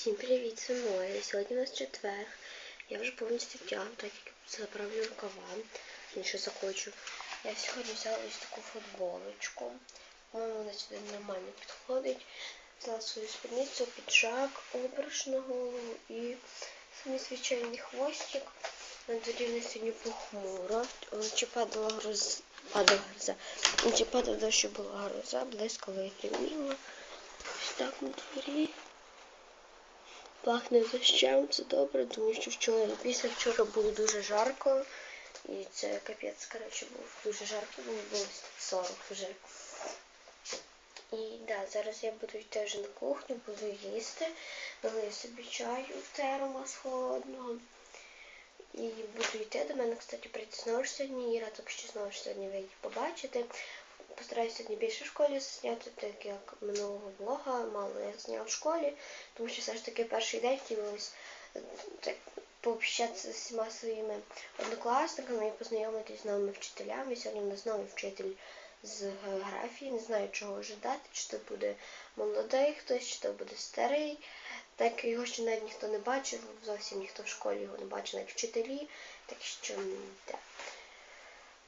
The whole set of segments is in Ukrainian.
Всім привіт, це Моя. Сьогодні у нас четвер. Я вже повністю вдягну, так як заправлю рукава. Інше захочу. Я сьогодні взяла ось таку футболочку. По-моєму, вона сюди нормально підходить. Взяла свою спідницю, піджак, обруч на голову і самий звичайний хвостик. На дворі в сьогодні похмуро. Вночі падала гроза. Падала гроза. Вночі падала дощ, була гроза, блискало і гриміло. Ось так на дворі. Пахне дощем, це добре, тому що вчора, після вчора було дуже жарко. І це капець, коротше, був дуже жарко, мені було 40 вже. І да, зараз я буду йти вже на кухню, буду їсти, налию собі чаю в термос холодного. І буду йти. До мене, кстати, прийти знову ж сьогодні. Іра так що знову ж сьогодні ви її побачите. Постараюся сьогодні більше в школі зняти, так як минулого блога мало я зняв в школі, тому що все ж таки перший день хотілося е, так пообщатися з всіма своїми однокласниками і познайомитись з новими вчителями. Сьогодні в нас новий вчитель з географії. Не знаю, чого ожидати, чи то буде молодий хтось, чи то буде старий. Так його ще навіть ніхто не бачив, зовсім ніхто в школі його не бачив, навіть вчителі. Так що так.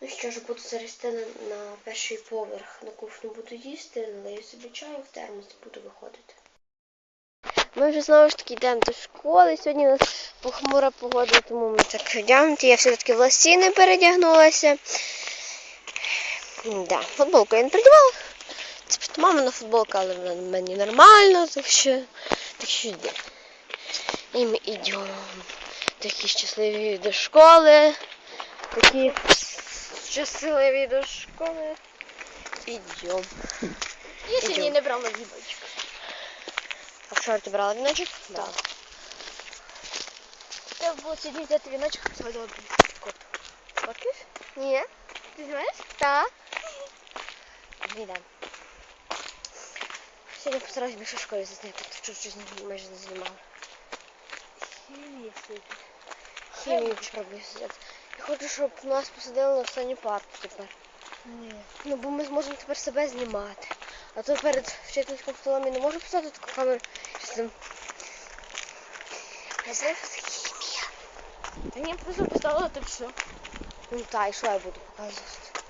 Ну що ж, буду зараз йти на, на перший поверх на кухню буду їсти, налию собі чаю в термос і буду виходити. Ми вже знову ж таки йдемо до школи. Сьогодні у нас похмура погода, тому ми так вдягнуті. Я все-таки в лосіни передягнулася. Да, футболку я не придівала. Це просто мамина футболка, але вона мені нормально, так що, так що йде. І ми йдемо. Такі щасливі до школи. Такі щасливі до школи. Ідемо. Я сьогодні не брала віночок. А вчора ти брала віночок? Так. Треба було сьогодні взяти віночок, а сьогодні один кот. Бачиш? Ні. Ти знаєш? Так. Віда. Сьогодні постараюсь більше в школі зазняти, тому що щось не- майже не знімала. Хімію попробую зняти. Я хочу, щоб нас посадили на останню парту тепер. Ні. Ну, бо ми зможемо тепер себе знімати. А то перед вчительським столом я не можу поставити таку камеру. Знаю, це хімія. Та ні, просто поставила ти все. Ну так, і що я буду показувати?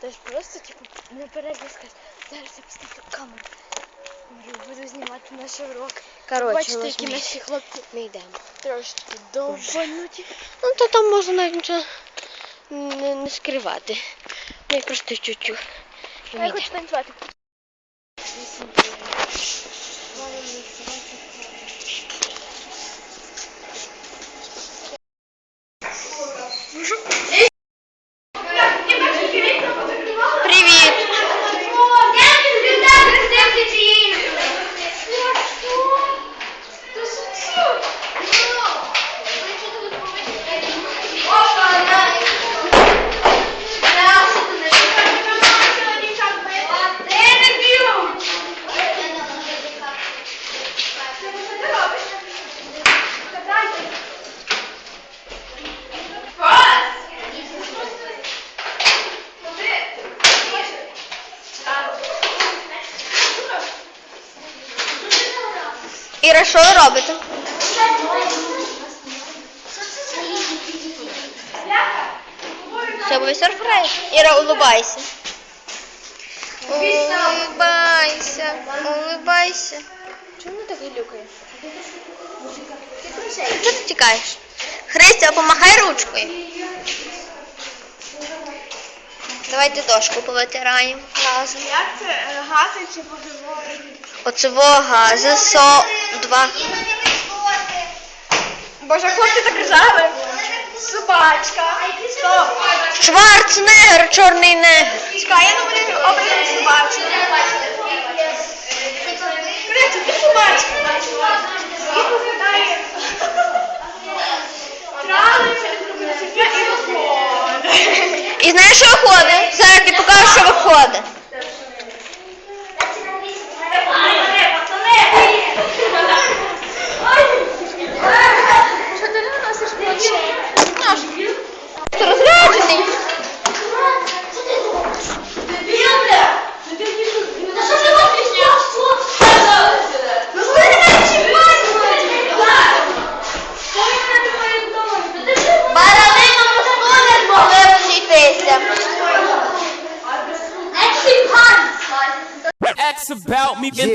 Тож просто, типу, наперед не скажеш, зараз я поставлю камеру. Буду знімати наш урок. Короче, Бачите, які наші хлопці ми йдемо. трошки довбануті. Ну, то там можна навіть нічого не, не скривати. Ми просто чуть-чуть. Я хочу танцювати. Іра, що ви робите? Це буде сюрприз. Іра, улыбайся. Улыбайся, улыбайся. Чому так глюкає? Чого ти тікаєш? Христя, помахай ручкою. Давайте дошку повитираємо разом. Як це гати чи поживати? Оцевого ЗСО 2. Боже, хлопці так ржали. Собачка. Стоп. Шварценеггер, чорний негр. Чекай, я образ собачки. Короче, ти собачка. І попадає. Травиться, і виходить. І знаєш, що виходить? Зараз ти покажеш, що виходить.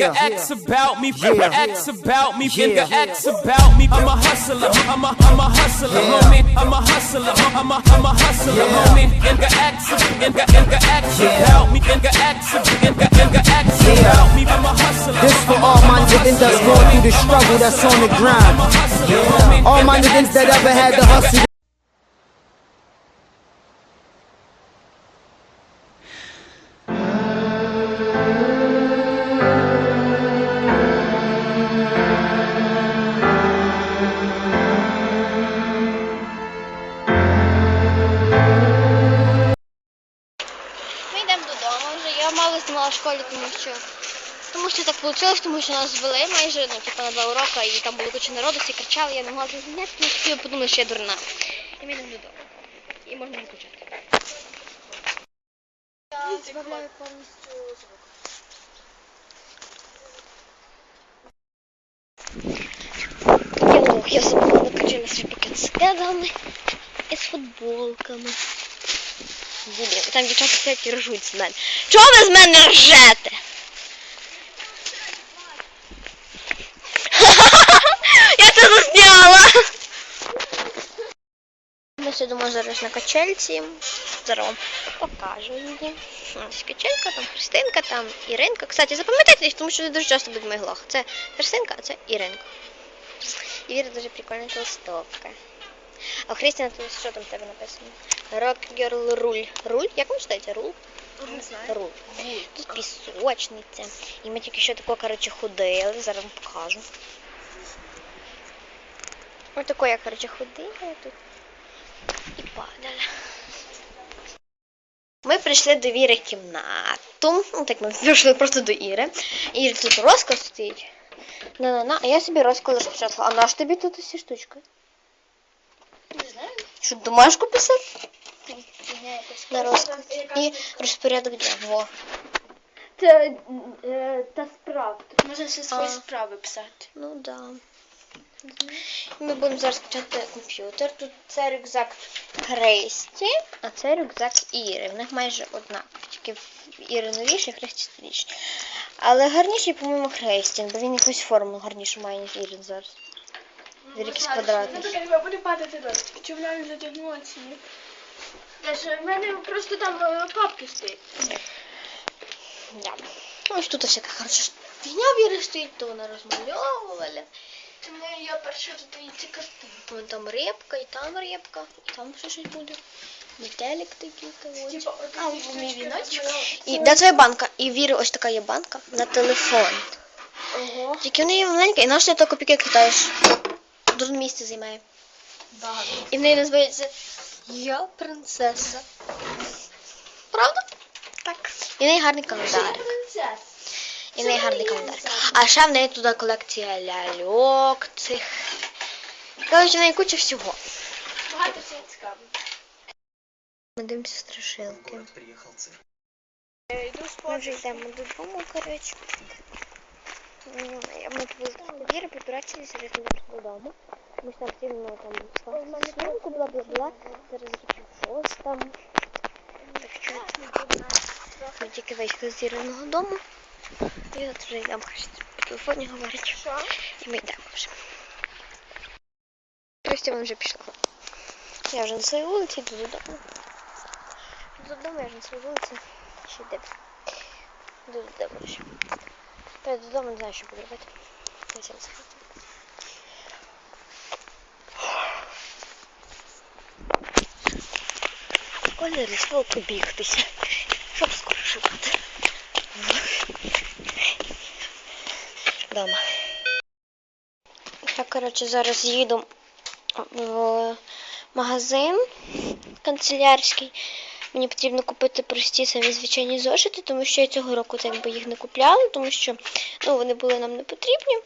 Nigga Yeah. X about me, Yeah. X about me, Yeah. nigga X about me. I'm a hustler, I'm a, I'm a hustler, homie. I'm a hustler, I'm a, I'm a hustler, homie. Nigga X, nigga, nigga X about me, nigga X, nigga, nigga X Yeah. about me. I'm a hustler. This for all my niggas that's going through the struggle that's on the grind. All my niggas that ever had to hustle. Що так вийшло, тому що нас звели майже ну, типу, на два уроки, і там було куча народу, всі кричали, я не могла зняти, тому що я подумала, що я дурна. І ми йдемо додому. І можна виключати. Я збавляю повністю звук. Йо, я забула виключити свій пакет з кедами і з футболками. Блін, там дівчата сидять і ржуть з мене. Чого ви з мене ржете? Я це засняла. Ми сидимо зараз на качельці. Зараз вам покажу її. Ось качелька, там Христинка, там Іринка. Кстати, запам'ятайте їх, тому що дуже часто будуть в моїх глах. Це Христинка, а це Іринка. І Віра дуже прикольна толстовка. А Христина тут що там в тебе написано? Rock Girl Руль. Руль? Як ви читаєте? Руль? Не знаю. Руль. Тут пісочниця. І ми тільки що тако, коротше, ходили. Зараз вам покажу. Ось тако я, коротше, ходила тут. І падала. Ми прийшли до Віри кімнату. Ну, так ми прийшли просто до Іри. Іри тут розклад стоїть. На-на-на, а я собі розклад розпочатала. А наш тобі тут усі штучки? Не знаю. Що, домашку писати? Фігня якась. На розклад. І розпорядок дня. Во. Це е, та справа. Тут можна все свої А. справи писати. Ну да. Ми будемо зараз качати комп'ютер. Тут це рюкзак Христі, а це рюкзак Іри. В них майже однакові, тільки в Іри новіший, Христі старіший. Але гарніший, по-моєму, Христін, бо він якусь форму гарнішу має, ніж Ірин зараз. Він якийсь квадратний. Ну, так буде падати дощ. Чи вона не затягнула чи ні? Я в мене просто там е, папки стоять. Да. Ось тут всяка хороша фігня в Іри стоїть, то вона розмальовувала. Тому я перша тут ці картинки. Там рибка, і там рибка, і там ще щось буде. Метелик такий. того. Типа, от А, такі мій штучки віночок. І де твоя банка? І Віри ось така є банка на телефон. Ого. Тільки в неї маленька, і на що ти копійки кидаєш? Дуже місце займає. Багато. І в неї називається Я принцеса. Правда? Так. І в неї гарний календар. Принцес. І неї гарний календар. А ще в неї туди колекція ляльок цих. Коротше, в неї куча всього. Багато всього цікавого. Ми дивимося страшилки. Я йду Ми вже йдемо додому, коротше. Ми тут Віра півторачили серйозно додому. Ми ж там сильно там сумку, бла-бла-бла. Зараз щось там. Так що ми тільки вийшли з Іриного дому. І от вже йдемо щось по телефоні говорить. Що? І ми йдемо вже. Костя вона вже пішла. Я вже на своїй вулиці йду додому. Додому я вже на своїй вулиці. Ще йде. Йду додому вже. Перед додому не знаю, що буду робити. Я сам схожу. Коля рішив побігтися, щоб скоршувати. Дома. Я, коротше, зараз їду в магазин канцелярський. Мені потрібно купити прості самі звичайні зошити, тому що я цього року так би їх не купляла, тому що ну, вони були нам не потрібні.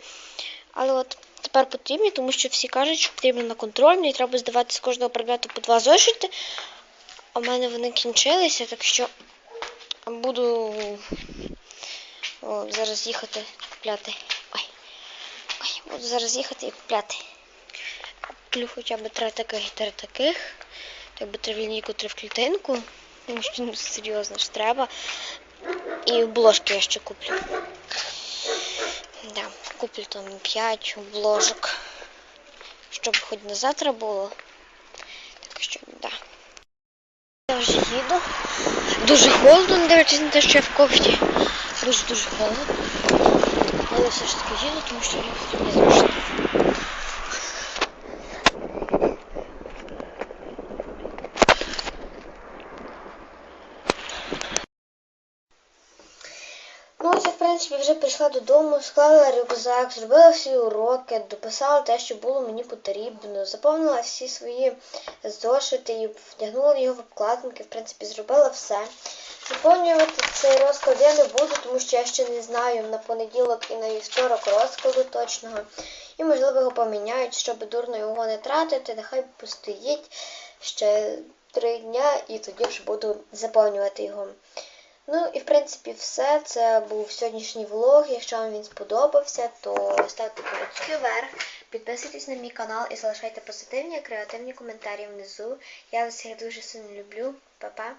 Але от тепер потрібні, тому що всі кажуть, що потрібно на контрольний, і треба здавати з кожного предмету по два зошити. А в мене вони кінчилися, так що буду зараз їхати купляти. Ой. Ой, буду зараз їхати і купляти. Куплю хоча б три таких і три таких. Так би три в лінійку, три в клітинку. Тому що ну, серйозно ж треба. І обложки я ще куплю. Куплю там 5 обложок. Щоб хоч на завтра було. Так що, да. Я вже їду. Дуже холодно, не дивлячись на те, що я в кофті. Дуже-дуже холодно. Але все ж таки їду, тому що мені зручно. Ну, ось я, в принципі, вже прийшла додому, склала рюкзак, зробила всі уроки, дописала те, що було мені потрібно, заповнила всі свої зошити і вдягнула його в обкладинки, в принципі, зробила все. Заповнювати цей розклад я не буду, тому що я ще не знаю на понеділок і на вівторок розкладу точного. І, можливо, його поміняють, щоб дурно його не тратити, нехай постоїть ще три дня і тоді вже буду заповнювати його. Ну і в принципі все. Це був сьогоднішній влог. Якщо вам він сподобався, то ставте колочки вверх, підписуйтесь на мій канал і залишайте позитивні, креативні коментарі внизу. Я вас всіх дуже сильно люблю. Па-па!